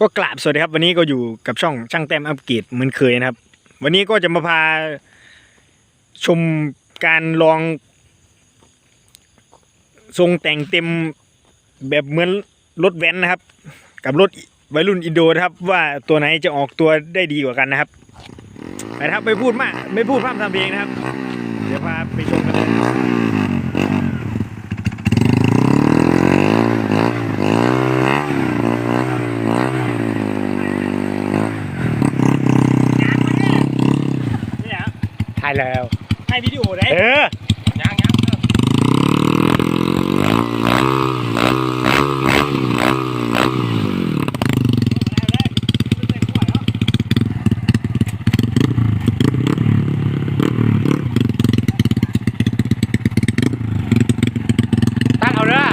ก็กราบสวัสดีครับ วันนี้ก็อยู่กับช่องช่างแต้มอัปเกรดเหมือนเคยนะครับ วันนี้ก็จะมาพาชมการลอง ทรงแต่งเต็มแบบเหมือนรถแว้นนะครับ กับรถวัยรุ่นอินโดนะครับ ว่าตัวไหนจะออกตัวได้ดีกว่ากันนะครับไปครับไปพูดมากไม่พูดพร่ำทำเพลงนะครับ เดี๋ยวพาไปชมกันเลย ถ่ายแล้ว ให้วิดีโอได้เออยังยังตั้เอาเร้อ